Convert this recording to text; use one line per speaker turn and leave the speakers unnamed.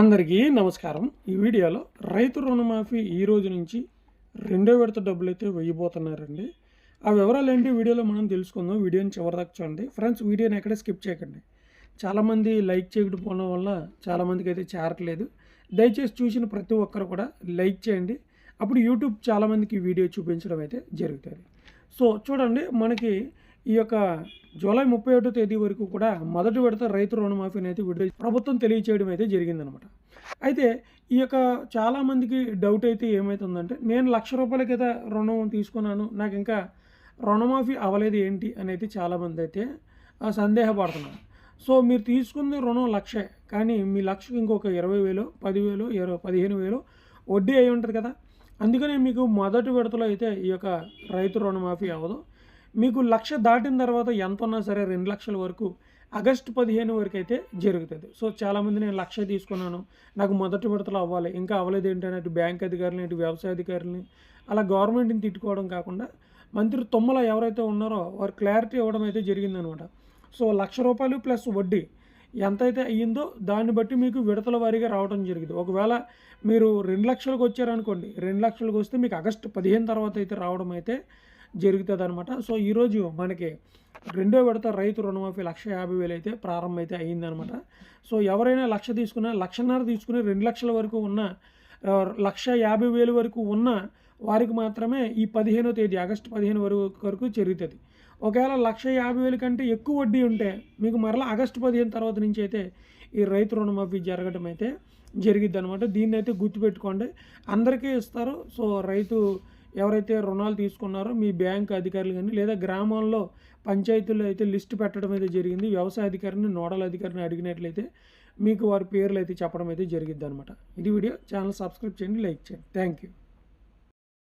అందరికీ నమస్కారం. ఈ వీడియోలో రైతు రుణమాఫీ ఈ రోజు నుంచి రెండో విడత డబ్బులు అయితే వెయ్యబోతున్నారండి ఆ వివరాలు ఏంటి వీడియోలో మనం తెలుసుకుందాం. వీడియోని చివరిదాకా చూడండి. ఫ్రెండ్స్ వీడియోని ఎక్కడ స్కిప్ చేయకండి. చాలామంది లైక్ చేయకపోవడం వల్ల చాలామందికి అయితే చేరట్లేదు. దయచేసి చూసిన ప్రతి ఒక్కరు కూడా లైక్ చేయండి. అప్పుడు యూట్యూబ్ చాలామందికి వీడియో చూపించడం అయితే జరుగుతుంది. సో చూడండి మనకి ఈ యొక్క జూలై ముప్పై ఒకటో తేదీ వరకు కూడా మొదటి విడత రైతు రుణమాఫీని అయితే విడుదల ప్రభుత్వం తెలియచేయడం అయితే జరిగిందనమాట అయితే ఈ యొక్క చాలామందికి డౌట్ అయితే ఏమవుతుందంటే నేను లక్ష రూపాయల కింద రుణం తీసుకున్నాను నాకు ఇంకా రుణమాఫీ అవ్వలేదు ఏంటి అని అయితే చాలామంది అయితే ఆ, సందేహపడుతున్నారు. సో మీరు తీసుకున్న రుణం లక్షే కానీ మీ లక్షకు ఇంకొక ఇరవై వేలు పదివేలు ఇరవై పదిహేను వేలు వడ్డీ అయి ఉంటుంది కదా. అందుకనే మీకు మొదటి విడతలో అయితే ఈ యొక్క రైతు రుణమాఫీ అవ్వదు. మీకు లక్ష దాటిన తర్వాత ఎంత ఉన్నా సరే రెండు లక్షల వరకు ఆగస్టు పదిహేను వరకు అయితే జరుగుతుంది. సో చాలామంది నేను లక్ష తీసుకున్నాను నాకు మొదటి విడతలో అవ్వాలి ఇంకా అవ్వలేదు ఏంటంటే అటు బ్యాంక్ అధికారులని ఇటు వ్యవసాయ అధికారులని అలా గవర్నమెంట్ని తిట్టుకోవడం కాకుండా మంత్రి తొమ్మల ఎవరైతే ఉన్నారో వారు క్లారిటీ ఇవ్వడం అయితే జరిగిందనమాట. సో లక్ష రూపాయలు ప్లస్ వడ్డీ ఎంత అయితే అయ్యిందో దాన్ని బట్టి మీకు విడతల వారీగా రావడం జరిగింది. ఒకవేళ మీరు రెండు లక్షలకు వచ్చారనుకోండి రెండు లక్షలకు వస్తే మీకు ఆగస్టు పదిహేను తర్వాత అయితే రావడం అయితే జరుగుతుంది అనమాట సో ఈరోజు మనకి రెండో విడత రైతు రుణమాఫీ లక్ష యాభై వేలు అయితే ప్రారంభమైతే అయ్యిందనమాట సో ఎవరైనా లక్ష తీసుకున్నా లక్షన్నర తీసుకుని రెండు లక్షల వరకు ఉన్న లక్ష యాభై వేలు వరకు ఉన్న వారికి మాత్రమే ఈ పదిహేనో తేదీ ఆగస్టు పదిహేను వరకు వరకు జరుగుతుంది. ఒకవేళ లక్ష యాభై వేల కంటే ఎక్కువ వడ్డీ ఉంటే మీకు మరలా ఆగస్టు పదిహేను తర్వాత నుంచి అయితే ఈ రైతు రుణమాఫీ జరగడం అయితే జరిగిద్ది అనమాట దీన్ని అయితే గుర్తుపెట్టుకోండి. అందరికీ ఇస్తారు. సో రైతు ఎవరైతే రుణాలు తీసుకున్నారో మీ బ్యాంక్ అధికారులు కానీ లేదా గ్రామాల్లో పంచాయతీల్లో అయితే లిస్టు పెట్టడం అయితే జరిగింది. వ్యవసాయ అధికారిని నోడల్ అధికారిని అడిగినట్లయితే మీకు వారి పేర్లు అయితే చెప్పడం అయితే జరిగిద్ది అనమాట ఇది వీడియో. ఛానల్ సబ్స్క్రైబ్ చేయండి లైక్ చేయండి. Thank you.